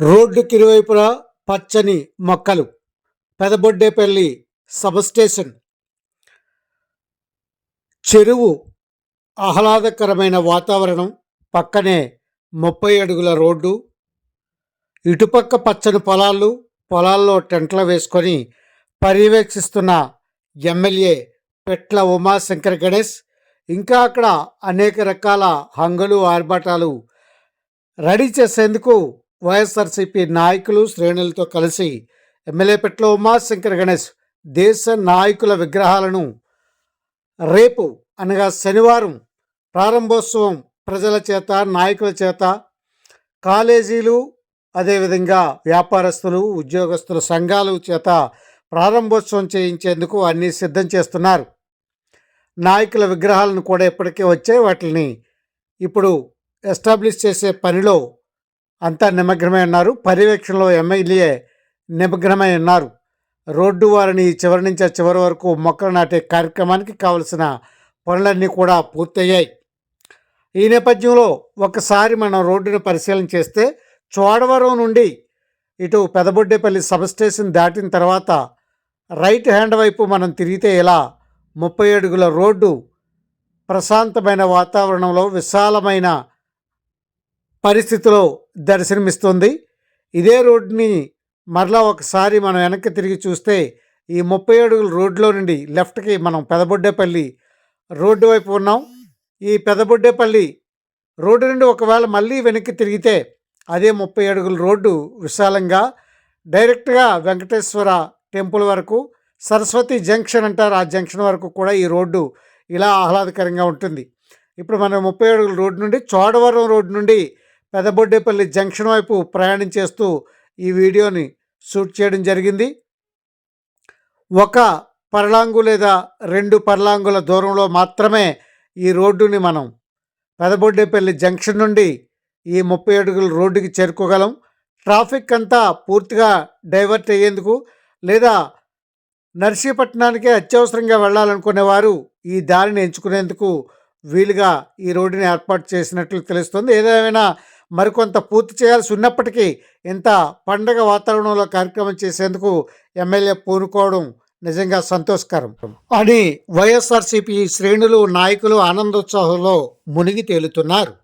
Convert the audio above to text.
రోడ్డుకి ఇరువైపులా పచ్చని మొక్కలు. పెదబొడ్డేపల్లి సబ్స్టేషన్ చెరువు ఆహ్లాదకరమైన వాతావరణం. పక్కనే ముప్పై అడుగుల రోడ్డు. ఇటుపక్క పచ్చని పొలాలు. పొలాల్లో టెంట్లు వేసుకొని పర్యవేక్షిస్తున్న ఎమ్మెల్యే పెట్ల ఉమాశంకర్ గణేష్. ఇంకా అక్కడ అనేక రకాల హంగులు ఆర్భాటాలు రెడీ చేసేందుకు వైఎస్ఆర్సీపీ నాయకులు శ్రేణులతో కలిసి ఎమ్మెల్యే ఉమాశంకర్ గణేష్ దేశ నాయకుల విగ్రహాలను రేపు అనగా శనివారం ప్రారంభోత్సవం ప్రజల చేత నాయకుల చేత కాలేజీలు అదేవిధంగా వ్యాపారస్తులు ఉద్యోగస్తుల సంఘాల చేత ప్రారంభోత్సవం చేయించేందుకు అన్నీ సిద్ధం చేస్తున్నారు. నాయకుల విగ్రహాలను కూడా ఇప్పటికే వచ్చాయి వాటిని ఇప్పుడు ఎస్టాబ్లిష్ చేసే పనిలో అంతా నిమగ్నమై ఉన్నారు. పర్యవేక్షణలో ఎమ్మెల్యే నిమగ్నమై ఉన్నారు. రోడ్డు వారిని చివరి నుంచి ఆ చివరి వరకు మొక్కలు నాటే కార్యక్రమానికి కావలసిన పనులన్నీ కూడా పూర్తయ్యాయి. ఈ నేపథ్యంలో ఒకసారి మనం రోడ్డును పరిశీలన చేస్తే చోడవరం నుండి ఇటు పెదబొడ్డేపల్లి సబ్స్టేషన్ దాటిన తర్వాత రైట్ హ్యాండ్ వైపు మనం తిరిగితే ఇలా ముప్పై అడుగుల రోడ్డు ప్రశాంతమైన వాతావరణంలో విశాలమైన పరిస్థితిలో దర్శనమిస్తుంది. ఇదే రోడ్ని మరలా ఒకసారి మనం వెనక్కి తిరిగి చూస్తే ఈ ముప్పై అడుగుల రోడ్లో నుండి లెఫ్ట్కి మనం పెదబొడ్డేపల్లి రోడ్డు వైపు ఉన్నాం. ఈ పెదబొడ్డేపల్లి రోడ్డు నుండి ఒకవేళ మళ్ళీ వెనక్కి తిరిగితే అదే ముప్పై అడుగుల రోడ్డు విశాలంగా. డైరెక్ట్గా వెంకటేశ్వర టెంపుల్ వరకు సరస్వతి జంక్షన్ అంటారు. ఆ జంక్షన్ వరకు కూడా ఈ రోడ్డు ఇలా ఆహ్లాదకరంగా ఉంటుంది. ఇప్పుడు మనం ముప్పై అడుగుల రోడ్డు నుండి చోడవరం రోడ్డు నుండి పెదబొడ్డేపల్లి జంక్షన్ వైపు ప్రయాణం చేస్తూ ఈ వీడియోని షూట్ చేయడం జరిగింది. ఒక పర్లాంగు లేదా రెండు పర్లాంగుల దూరంలో మాత్రమే ఈ రోడ్డుని మనం పెదబొడ్డేపల్లి జంక్షన్ నుండి ఈ ముప్పై అడుగుల రోడ్డుకి చేరుకోగలం. ట్రాఫిక్ అంతా పూర్తిగా డైవర్ట్ అయ్యేందుకు లేదా నర్సీపట్నానికే అత్యవసరంగా వెళ్ళాలనుకునే వారు ఈ దారిని ఎంచుకునేందుకు వీలుగా ఈ రోడ్డుని ఏర్పాటు చేసినట్లు తెలుస్తుంది. ఏదేమైనా మరికొంత పూర్తి చేయాల్సి ఉన్నప్పటికీ ఇంత పండగ వాతావరణంలో కార్యక్రమం చేసేందుకు ఎమ్మెల్యే పూనుకోవడం నిజంగా సంతోషకరం. అని వైఎస్ఆర్సీపీ శ్రేణులు నాయకులు ఆనందోత్సాహంలో మునిగి తేలుతున్నారు.